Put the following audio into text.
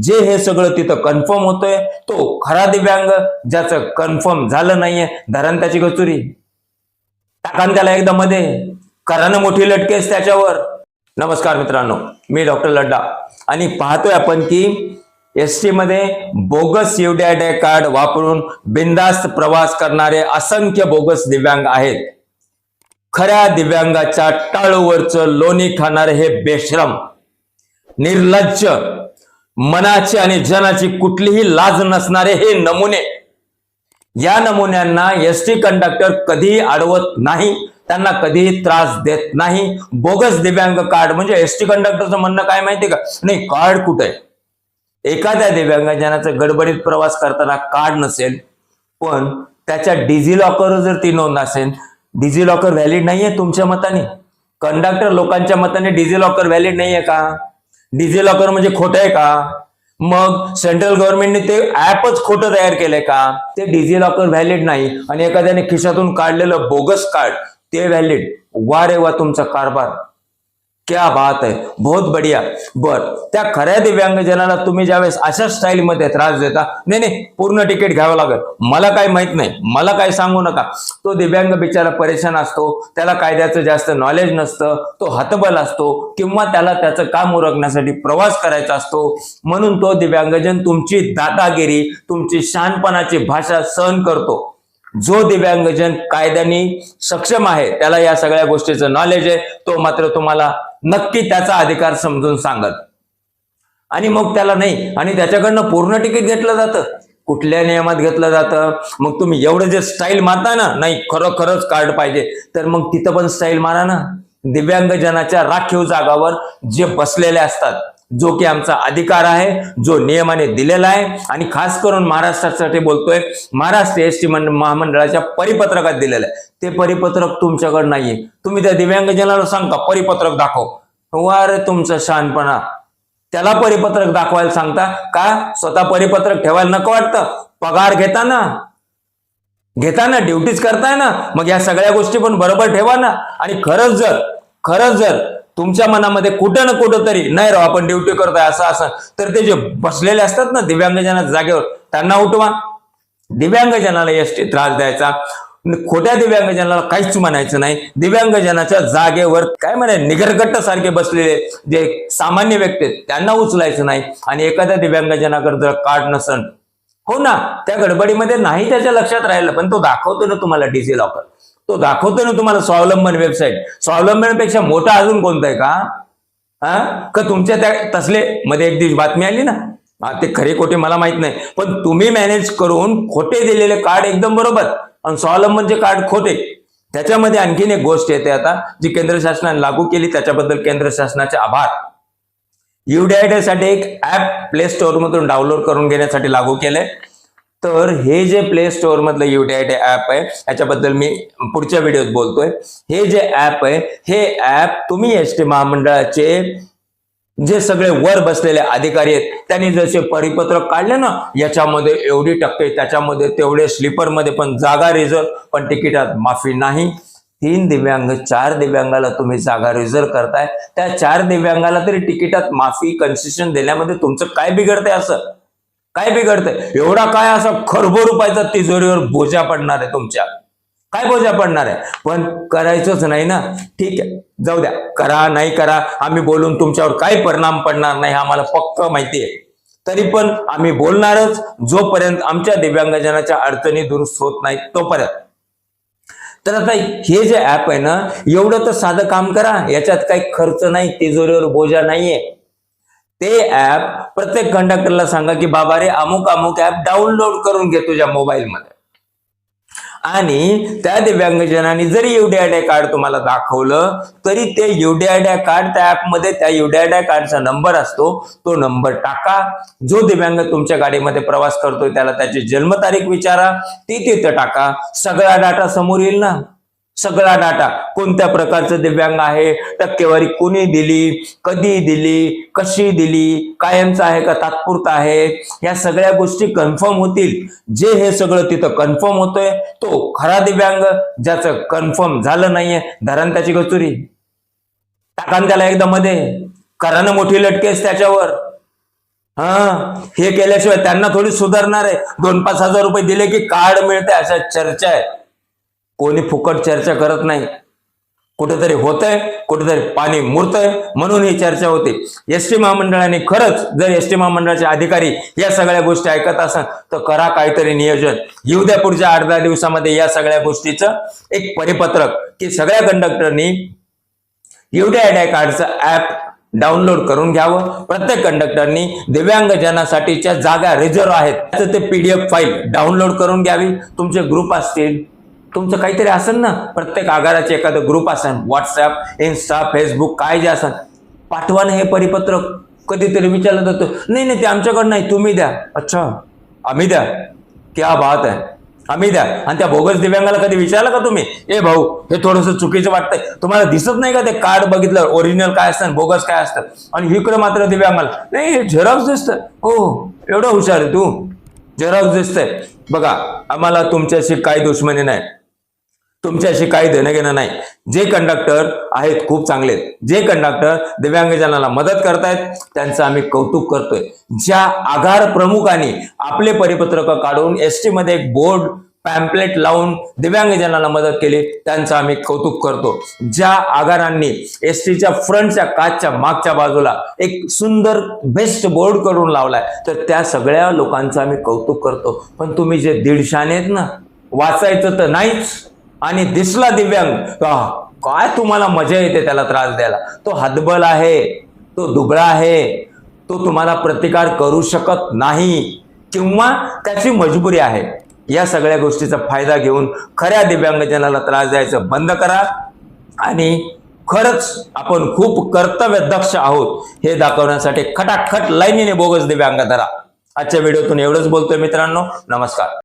जे हे सगळं तिथं कन्फर्म होतोय तो खरा दिव्यांग ज्याचं कन्फर्म झालं नाहीये धरण त्याची कचुरी टाकान त्याला एकदा मध्ये. करानं मोठी लटकेस त्याच्यावर. नमस्कार मित्रांनो मी डॉक्टर लड्डा. आणि पाहतोय आपण की एस टी मध्ये बोगस युडॅडे कार्ड वापरून बिंदास्त प्रवास करणारे असंख्य बोगस दिव्यांग आहेत. खऱ्या दिव्यांगाच्या टाळूवरचं लोणी खाणारे हे बेश्रम. निर्लज्ज. मनाची आणि जनाची कुठलीही लाज नसणारे हे नमुने. या नमुन्यांना एस टी कंडक्टर कधीही अडवत नाही त्यांना कधीही त्रास देत नाही. बोगस दिव्यांग कार्ड म्हणजे एस टी कंडक्टरचं म्हणणं काय माहितीये का? नाही कार्ड कुठे? आहे एखाद्या दिव्यांगजनाचा गडबडीत प्रवास करताना कार्ड नसेल पण त्याच्या डिझी लॉकर जर ती नोंद असेल डिझी लॉकर व्हॅलिड नाहीये तुमच्या मताने? कंडक्टर लोकांच्या मताने डिझी लॉकर व्हॅलिड नाहीये का? डिझी लॉकर म्हणजे खोटं आहे का? मग सेंट्रल गव्हर्नमेंटने ते ऍपच खोटं तयार केलंय का? ते डिझी लॉकर व्हॅलिड नाही. आणि एखाद्याने खिशातून काढलेलं बोगस कार्ड ते व्हॅलिड वा रे वा तुमचा कारभार. क्या बात आहे बहुत बढिया। बर त्या खऱ्या दिव्यांगजनाला तुम्ही ज्यावेळेस अशा स्टाईलमध्ये त्रास देता नाही नाही पूर्ण तिकीट घ्यावं लागेल. मला काय माहीत नाही मला काय सांगू नका. तो दिव्यांग बिचारा परेशान असतो त्याला कायद्याचं जास्त नॉलेज नसतं तो हतबल असतो किंवा त्याला त्याचं काम उरकण्यासाठी प्रवास करायचा असतो. म्हणून तो दिव्यांगजन तुमची दादागिरी तुमची शहाणपणाची भाषा सहन करतो. जो दिव्यांगजन कायद्याने सक्षम आहे त्याला या सगळ्या गोष्टीचं नॉलेज आहे तो मात्र तुम्हाला नक्की त्याचा अधिकार समजून सांगत. आणि मग त्याला नाही आणि त्याच्याकडनं पूर्ण तिकीट घेतलं जातं. कुठल्या नियमात घेतलं जातं? मग तुम्ही एवढं जे स्टाईल मारता ना नाही खरोखरच कार्ड पाहिजे. तर मग तिथं पण स्टाईल मारा ना. दिव्यांगजनाच्या राखीव जागावर जे बसलेले असतात जो की आमचा अधिकार आहे जो नियमाने दिलेला आहे. आणि खास करून महाराष्ट्रासाठी बोलतोय महाराष्ट्र एस टी महामंडळाच्या परिपत्रकात दिलेलं आहे. ते परिपत्रक तुमच्याकडे नाहीये. तुम्ही त्या दिव्यांगजनाला सांगता परिपत्रक दाखव. वारे तुमचा शहाणपणा. त्याला परिपत्रक दाखवायला सांगता. का? स्वतः परिपत्रक ठेवायला नको वाटतं? पगार घेताना घेताना ड्युटीज करताय ना. मग या सगळ्या गोष्टी पण बरोबर ठेवा ना. आणि खरंच जर खरंच जर तुमच्या मनामध्ये कुठं ना कुठं तरी नाही राव आपण ड्युटी करतोय असं असं. तर ते जे बसलेले असतात ना दिव्यांगजनाच्या जागेवर त्यांना उठवा. दिव्यांगजनाला एसटी त्रास द्यायचा. खोट्या दिव्यांगजनाला काहीच म्हणायचं नाही. दिव्यांगजनाच्या जागेवर काय म्हणे निगरगट्ट सारखे बसलेले जे सामान्य व्यक्ती आहेत, त्यांना उचलायचं नाही. आणि एखाद्या दिव्यांगजनाकडे जर कार्ड नसन हो ना त्या गडबडीमध्ये नाही त्याच्या लक्षात राहिलं पण तो दाखवतो ना तुम्हाला डिझी लॉकर तो दाखवतो ना तुम्हाला स्वावलंबन वेबसाईट स्वावलंबनपेक्षा मोठा अजून कोणता आहे का? हा? का तुमच्या त्या तसले मध्ये एक दिवस बातमी आली ना? हा, ते खरे खोटे मला माहीत नाही. पण तुम्ही मॅनेज करून खोटे दिलेले कार्ड एकदम बरोबर. आणि स्वावलंबनचे कार्ड खोटे. त्याच्यामध्ये आणखीन एक गोष्ट येते आता जी केंद्र शासनाने लागू केली त्याच्याबद्दल केंद्र शासनाचे आभार. युडीआयडीसाठी साठी एक ऍप प्ले स्टोअर मधून डाउनलोड करून घेण्यासाठी लागू केलंय. तर हे जे प्ले स्टोअर मधलं युटीआयटी ऍप आहे याच्याबद्दल मी पुढच्या व्हिडिओत बोलतोय. हे जे ऍप आहे हे ऍप तुम्ही एस टी महामंडळाचे जे सगळे वर बसलेले अधिकारी आहेत त्यांनी जसे परिपत्रक काढले ना याच्यामध्ये एवढी टक्के त्याच्यामध्ये तेवढे स्लीपरमध्ये पण जागा रिझर्व पण तिकिटात माफी नाही. तीन दिव्यांग चार दिव्यांगाला तुम्ही जागा रिझर्व करताय. त्या चार दिव्यांगाला तरी तिकिटात माफी कन्सेशन देण्यामध्ये तुमचं काय बिघडतंय असं? काय बिघडतंय? एवढा काय असा खरबो रुपयाचा तिजोरीवर बोजा पडणार आहे तुमच्या. काय बोजा पडणार आहे? पण करायचंच नाही ना. ठीक आहे. जाऊ द्या. करा नाही करा. आम्ही बोलून तुमच्यावर काय परिणाम पडणार नाही आम्हाला पक्क माहिती आहे. तरी पण आम्ही बोलणारच. जोपर्यंत आमच्या दिव्यांगजनाच्या अडचणी दुरुस्त होत नाहीत तोपर्यंत. तर आता हे जे ऍप आहे ना एवढं तर साधं काम करा. याच्यात काही खर्च नाही तिजोरीवर बोजा नाहीये. ते ऍप प्रत्येक कंडक्टरला सांगा की बाबा रे अमुक अमुक ऍप डाउनलोड करून घे तुझ्या मोबाईलमध्ये आणि त्या दिव्यांगजनांनी जरी युडीआयडे कार्ड तुम्हाला दाखवलं तरी ते युडीआयडे कार्ड त्या ऍपमध्ये त्या युडीआयडे कार्डचा नंबर असतो तो नंबर टाका. जो दिव्यांग तुमच्या गाडीमध्ये प्रवास करतोय त्याला त्याची जन्मतारीख विचारा. ती तिथं टाका. सगळा डाटा समोर येईल ना. सगळा डाटा कोणत्या प्रकारचं दिव्यांग आहे टक्केवारी कोणी दिली कधी दिली कशी दिली कायमचं आहे का तात्पुरता आहे या सगळ्या गोष्टी कन्फर्म होतील. जे हे सगळं तिथं कन्फर्म होतोय तो खरा दिव्यांग ज्याचं कन्फर्म झालं नाहीये धरण त्याची कचुरी टाकान त्याला एकदा मध्ये. करानं मोठी लटकेस त्याच्यावर. हा हे केल्याशिवाय त्यांना थोडी सुधारणार आहे. दोन पाच हजार रुपये दिले की कार्ड मिळते अशा चर्चा आहे. कोणी फुकट चर्चा करत नाही. कुठेतरी होतंय कुठेतरी पाणी मुरतंय म्हणून ही चर्चा होते. एस टी महामंडळाने खरंच जर एस टी महामंडळाचे अधिकारी या सगळ्या गोष्टी ऐकत असाल तर करा काहीतरी नियोजन. येऊ द्या पुढच्या आठ दहा दिवसामध्ये या सगळ्या गोष्टीचं एक परिपत्रक की सगळ्या कंडक्टरनी एवढ्या आय कार्डचं ऍप डाउनलोड करून घ्यावं. प्रत्येक कंडक्टरनी दिव्यांगजनासाठीच्या जागा रिझर्व आहेत. त्याचं ते पीडीएफ फाईल डाउनलोड करून घ्यावी. तुमचे ग्रुप असतील तुमचं काहीतरी असेल ना प्रत्येक आगाराचे एखादं ग्रुप असेल व्हॉट्सअप इन्स्टा फेसबुक काय जे असेल पाठवा ना हे परिपत्रक कधीतरी विचारलं जातो. नाही नाही ते आमच्याकडं नाही तुम्ही द्या. अच्छा आम्ही द्या. क्या बात आहे आम्ही द्या. आणि त्या बोगस दिव्यांगाला कधी विचारलं का तुम्ही? ए भाऊ हे थोडंसं चुकीचं वाटतंय. तुम्हाला दिसत नाही का ते कार्ड बघितलं ओरिजिनल काय असतं बोगस काय असतं? आणि इकडे मात्र दिव्यांगाला नाही हे झेरॉक्स दिसतं हो एवढं हुशार आहे तू. झेरॉक्स दिसतंय. बघा आम्हाला तुमच्याशी काही दुश्मनी नाही. तुमच्याशी काही देणं घेणं नाही. जे कंडक्टर आहेत खूप चांगले आहेत. जे कंडक्टर दिव्यांगजनाला मदत करतायत त्यांचं आम्ही कौतुक करतोय. ज्या आगार प्रमुखांनी आपले परिपत्रक काढून एसमध्ये एक बोर्ड पॅम्पलेट लावून दिव्यांगजनाला मदत केली त्यांचं आम्ही कौतुक करतो. ज्या आगारांनी एस टीच्या फ्रंटच्या काचच्या मागच्या बाजूला एक सुंदर बेस्ट बोर्ड करून लावलाय तर त्या सगळ्या लोकांचं आम्ही कौतुक करतो. पण तुम्ही जे दीडशाने आहेत ना वाचायचं तर नाहीच. आणि दिसला दिव्यांग. काय तुम्हाला मजा येते त्याला त्रास द्यायला? तो हतबल आहे तो दुबळा आहे तो तुम्हाला प्रतिकार करू शकत नाही किंवा त्याची मजबुरी आहे. या सगळ्या गोष्टीचा फायदा घेऊन खऱ्या दिव्यांगजनाला त्रास द्यायचं बंद करा आणि खरंच आपण खूप कर्तव्यदक्ष आहोत. हे दाखवण्यासाठी खटाखट लाईनीने बोगस दिव्यांग धरा. आजच्या व्हिडिओतून एवढंच बोलतोय मित्रांनो. नमस्कार.